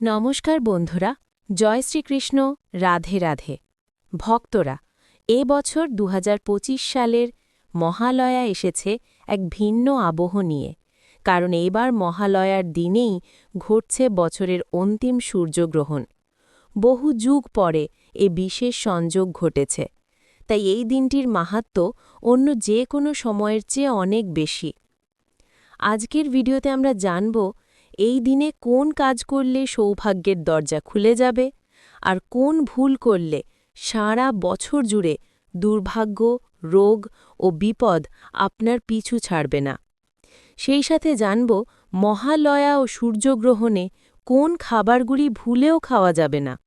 নমস্কার বন্ধুরা, জয় শ্রীকৃষ্ণ, রাধে রাধে। ভক্তরা, এ বছর দু হাজার পঁচিশ সালের মহালয়া এসেছে এক ভিন্ন আবহ নিয়ে, কারণ এবার মহালয়ার দিনেই ঘটছে বছরের অন্তিম সূর্যগ্রহণ। বহু যুগ পরে এ বিশেষ সংযোগ ঘটেছে, তাই এই দিনটির মাহাত্ম্য অন্য যে কোনো সময়ের চেয়ে অনেক বেশি। আজকের ভিডিওতে আমরা জানব এই দিনে কোন কাজ করলে সৌভাগ্যের দরজা খুলে যাবে? আর কোন ভুল করলে সারা বছর জুড়ে দুর্ভাগ্য, রোগ ও বিপদ আপনার পিছু ছাড়বে না? সেই সাথে জানব মহালয়া ও সূর্যগ্রহণে কোন খাবারগুলি ভুলেও খাওয়া যাবে না।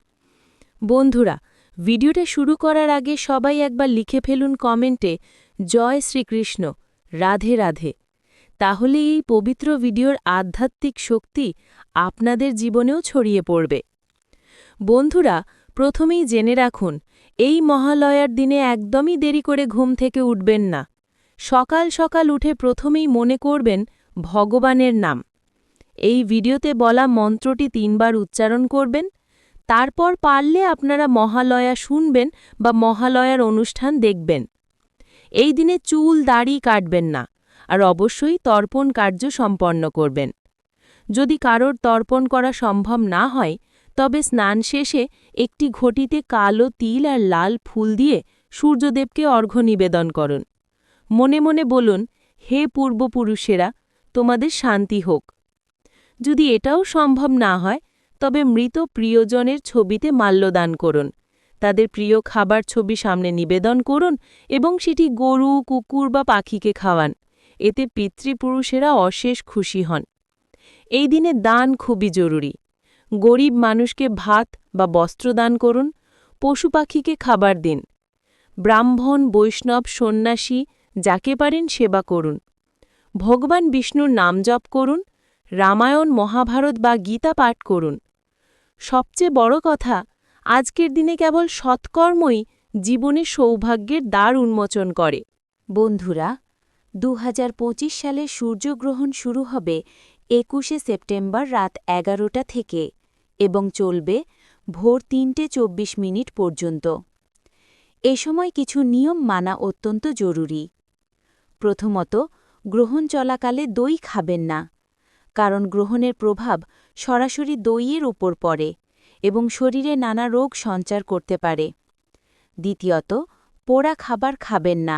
বন্ধুরা, ভিডিওটা শুরু করার আগে সবাই একবার লিখে ফেলুন কমেন্টে, জয় শ্রীকৃষ্ণ, রাধে রাধে। তাহলে এই পবিত্র ভিডিওর আধ্যাত্মিক শক্তি আপনাদের জীবনেও ছড়িয়ে পড়বে। বন্ধুরা, প্রথমেই জেনে রাখুন, এই মহালয়ার দিনে একদমই দেরি করে ঘুম থেকে উঠবেন না। সকাল সকাল উঠে প্রথমেই মনে করবেন ভগবানের নাম। এই ভিডিওতে বলা মন্ত্রটি তিনবার উচ্চারণ করবেন, তারপর পারলে আপনারা মহালয়া শুনবেন বা মহালয়ার অনুষ্ঠান দেখবেন। এই দিনে চুল, দাড়ি কাটবেন না। আর অবশ্যই তর্পণ কার্য সম্পন্ন করবেন। যদি কারোর তর্পণ করা সম্ভব না হয়, তবে স্নান শেষে একটি ঘটিতে কালো তিল আর লাল ফুল দিয়ে সূর্যদেবকে অর্ঘ্য নিবেদন করুন। মনে মনে বলুন, হে পূর্বপুরুষেরা, তোমাদের শান্তি হোক। যদি এটাও সম্ভব না হয়, তবে মৃত প্রিয়জনের ছবিতে মাল্যদান করুন। তাদের প্রিয় খাবার ছবি সামনে নিবেদন করুন এবং সেটি গরু, কুকুর বা পাখিকে খাওয়ান। এতে পিতৃপুরুষেরা অশেষ খুশি হন। এই দিনে দান খুবই জরুরি। গরিব মানুষকে ভাত বা বস্ত্র দান করুন, পশু পাখিকে খাবার দিন। ব্রাহ্মণ, বৈষ্ণব, সন্ন্যাসী, যাকে পারেন সেবা করুন। ভগবান বিষ্ণুর নাম জপ করুন, রামায়ণ, মহাভারত বা গীতা পাঠ করুন। সবচেয়ে বড় কথা, আজকের দিনে কেবল সৎকর্মই জীবনে সৌভাগ্যের দ্বার উন্মোচন করে। বন্ধুরা দু হাজার পঁচিশ সালে সূর্যগ্রহণ শুরু হবে একুশে সেপ্টেম্বর রাত এগারোটা থেকে এবং চলবে ভোর তিনটে চব্বিশ মিনিট পর্যন্ত। এ সময় কিছু নিয়ম মানা অত্যন্ত জরুরি। প্রথমত, গ্রহণ চলাকালে দই খাবেন না, কারণ গ্রহণের প্রভাব সরাসরি দইয়ের উপর পড়ে এবং শরীরে নানা রোগ সঞ্চার করতে পারে। দ্বিতীয়ত, পোড়া খাবার খাবেন না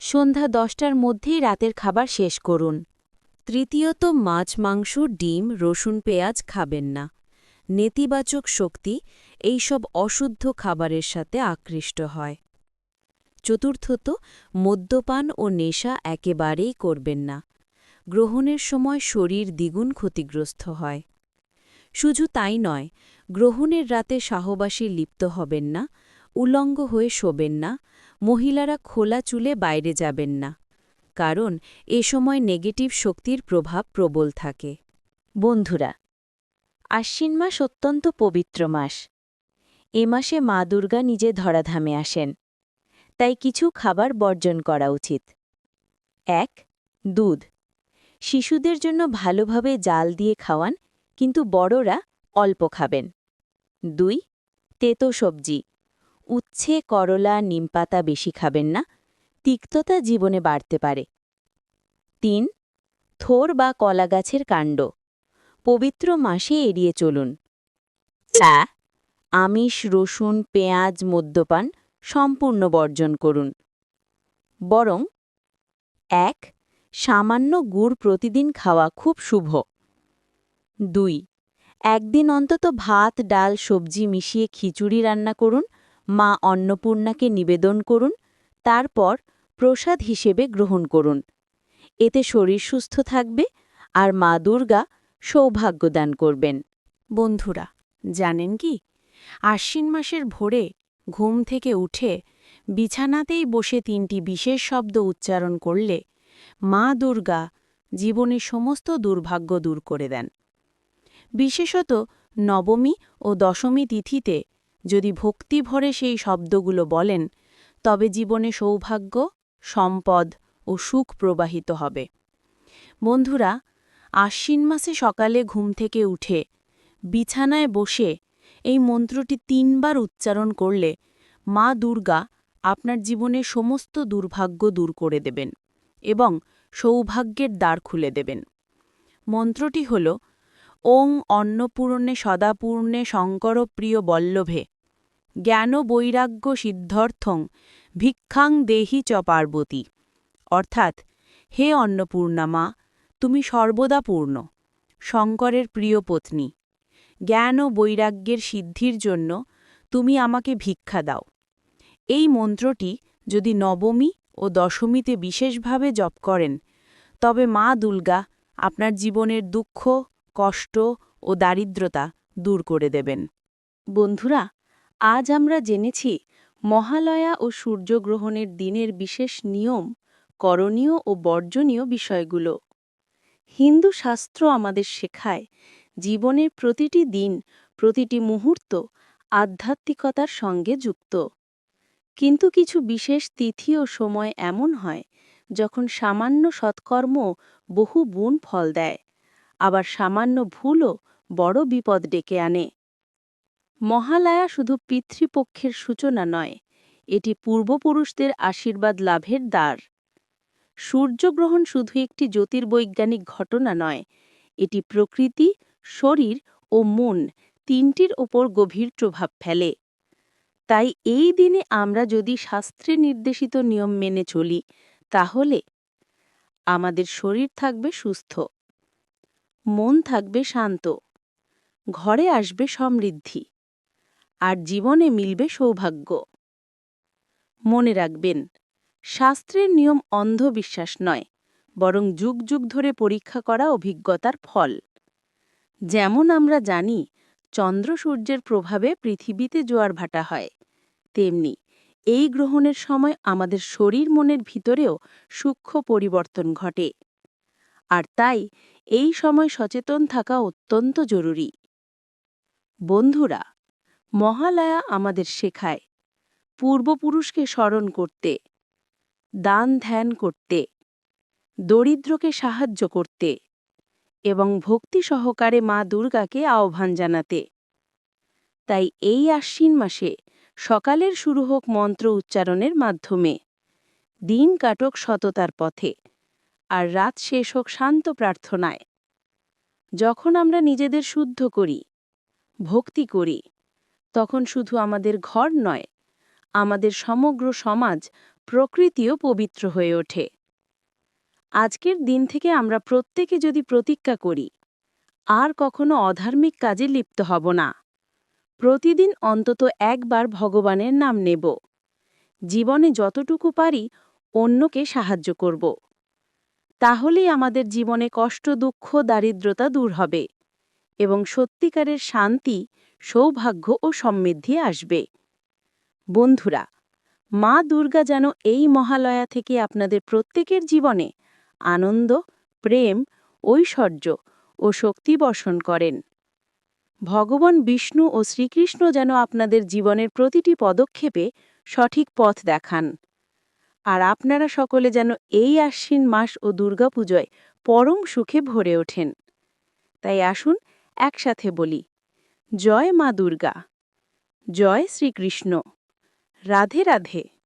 সন্ধ্যা দশটার মধ্যেই রাতের খাবার শেষ করুন। তৃতীয়ত, মাছ, মাংস, ডিম, রসুন, পেঁয়াজ খাবেন না। নেতিবাচক শক্তি এইসব অশুদ্ধ খাবারের সাথে আকৃষ্ট হয়। চতুর্থত, মদ্যপান ও নেশা একেবারেই করবেন না। গ্রহণের সময় শরীর দ্বিগুণ ক্ষতিগ্রস্ত হয়। শুধু তাই নয়, গ্রহণের রাতে সাহবাসী লিপ্ত হবেন না উলঙ্গ হয়ে শোবেন না, মহিলারা খোলা চুলে বাইরে যাবেন না। কারণ এ সময় নেগেটিভ শক্তির প্রভাব প্রবল থাকে। বন্ধুরা, আশ্বিন মাস অত্যন্ত পবিত্র মাস। এ মাসে মা দুর্গা নিজে ধরাধামে আসেন। তাই কিছু খাবার বর্জন করা উচিত। এক, দুধ। শিশুদের জন্য ভালোভাবে জাল দিয়ে খাওয়ান, কিন্তু বড়রা অল্প খাবেন। দুই, তেতো সবজি। উচ্ছে, করলা নিমপাতা বেশি খাবেন না, তিক্ততা জীবনে বাড়তে পারে। তিন, থোর বা কলা গাছের কাণ্ড, পবিত্র মাসে এড়িয়ে চলুন। চা আমিষ, রসুন, পেঁয়াজ, মদ্যপান সম্পূর্ণ বর্জন করুন। বরং এক, সামান্য গুড় প্রতিদিন খাওয়া খুব শুভ। দুই, একদিন অন্তত ভাত, ডাল, সবজি মিশিয়ে খিচুড়ি রান্না করুন মা অন্নপূর্ণাকে নিবেদন করুন, তারপর প্রসাদ হিসেবে গ্রহণ করুন। এতে শরীর সুস্থ থাকবে আর মা দুর্গা সৌভাগ্য দান করবেন। বন্ধুরা, জানেন কি? আশ্বিন মাসের ভোরে ঘুম থেকে উঠে বিছানাতেই বসে তিনটি বিশেষ শব্দ উচ্চারণ করলে মা দুর্গা জীবনের সমস্ত দুর্ভাগ্য দূর করে দেন। বিশেষত নবমী ও দশমী তিথিতে যদি ভক্তি ভরে সেই শব্দগুলো বলেন, তবে জীবনে সৌভাগ্য, সম্পদ ও সুখ প্রবাহিত হবে। বন্ধুরা, আশ্বিন মাসে সকালে ঘুম থেকে উঠে, বিছানায় বসে এই মন্ত্রটি তিনবার উচ্চারণ করলে মা দুর্গা আপনার জীবনে সমস্ত দুর্ভাগ্য দূর করে দেবেন এবং সৌভাগ্যের দ্বার খুলে দেবেন। মন্ত্রটি হল, ওং অন্নপূর্ণে সদাপূর্ণে শঙ্কর প্রিয় বল্লভে জ্ঞান বৈরাগ্য সিদ্ধর্থং ভিক্ষাং দেহি চ পার্বতী। অর্থাৎ, হে অন্নপূর্ণা মা তুমি সর্বদা পূর্ণ, শঙ্করের প্রিয় পত্নী। জ্ঞান ও বৈরাগ্যের সিদ্ধির জন্য তুমি আমাকে ভিক্ষা দাও। এই মন্ত্রটি যদি নবমী ও দশমীতে বিশেষভাবে জপ করেন, তবে মা দুর্গা আপনার জীবনের দুঃখ, কষ্ট ও দারিদ্রতা দূর করে দেবেন। বন্ধুরা আজ আমরা জেনেছি মহালয়া ও সূর্যগ্রহণের দিনের বিশেষ নিয়ম, করণীয় ও বর্জনীয় বিষয়গুলো। হিন্দু শাস্ত্র আমাদের শেখায়, জীবনের প্রতিটি দিন, প্রতিটি মুহূর্ত আধ্যাত্মিকতার সঙ্গে যুক্ত। কিন্তু কিছু বিশেষ তিথি ও সময় এমন হয়, যখন সামান্য সৎকর্ম বহু গুণ ফল দেয়, আবার সামান্য ভুলও বড় বিপদ ডেকে আনে। মহালয়া শুধু পিতৃপক্ষের সূচনা নয়, এটি পূর্বপুরুষদের আশীর্বাদ লাভের দ্বার। সূর্যগ্রহণ শুধু একটি জ্যোতির্বৈজ্ঞানিক ঘটনা নয়, এটি প্রকৃতি, শরীর ও মন তিনটির ওপর গভীর প্রভাব ফেলে। তাই এই দিনে আমরা যদি শাস্ত্রে নির্দেশিত নিয়ম মেনে চলি, তাহলে আমাদের শরীর থাকবে সুস্থ, মন থাকবে শান্ত, ঘরে আসবে সমৃদ্ধি। আর জীবনে মিলবে সৌভাগ্য। মনে রাখবেন, শাস্ত্রের নিয়ম অন্ধবিশ্বাস নয়, বরং যুগ যুগ ধরে পরীক্ষা করা অভিজ্ঞতার ফল। যেমন আমরা জানি, চন্দ্র সূর্যের প্রভাবে পৃথিবীতে জোয়ার ভাটা হয়। তেমনি, এই গ্রহণের সময় আমাদের শরীর মনের ভিতরেও সূক্ষ্ম পরিবর্তন ঘটে। আর তাই, এই সময় সচেতন থাকা অত্যন্ত জরুরি। বন্ধুরা মহালয়া আমাদের শেখায়। পূর্বপুরুষকে স্মরণ করতে, দান ধ্যান করতে, দরিদ্রকে সাহায্য করতে এবং ভক্তি সহকারে মা দুর্গাকে আহ্বান জানাতে। তাই এই আশ্বিন মাসে সকালের শুরু হোক মন্ত্র উচ্চারণের মাধ্যমে। দিন কাটক সততার পথে আর রাত শেষ হোক শান্ত প্রার্থনায়। যখন আমরা নিজেদের শুদ্ধ করি, ভক্তি করি তখন শুধু আমাদের ঘর নয়, আমাদের সমগ্র সমাজ প্রকৃতিও পবিত্র হয়ে ওঠে। আজকের দিন থেকে আমরা প্রত্যেকে যদি প্রতিজ্ঞা করি, আর কখনো অধার্মিক কাজে লিপ্ত হব না। প্রতিদিন অন্তত একবার ভগবানের নাম নেব। জীবনে যতটুকু পারি অন্যকে সাহায্য করব। তাহলেই আমাদের জীবনে কষ্ট, দুঃখ, দারিদ্রতা দূর হবে। এবং সত্যিকারের শান্তি, সৌভাগ্য ও সমৃদ্ধি আসবে। বন্ধুরা, মা দুর্গা যেন এই মহালয়া থেকে আপনাদের প্রত্যেকের জীবনে আনন্দ, প্রেম, ঐশ্বর্য ও শক্তি বর্ষণ করেন। ভগবান বিষ্ণু ও শ্রীকৃষ্ণ যেন আপনাদের জীবনের প্রতিটি পদক্ষেপে সঠিক পথ দেখান। আর আপনারা সকলে যেন এই আশ্বিন মাস ও দুর্গাপুজোয় পরম সুখে ভরে ওঠেন। তাই আসুন একসাথে বলি জয় মা দুর্গা জয় শ্রীকৃষ্ণ রাধে রাধে।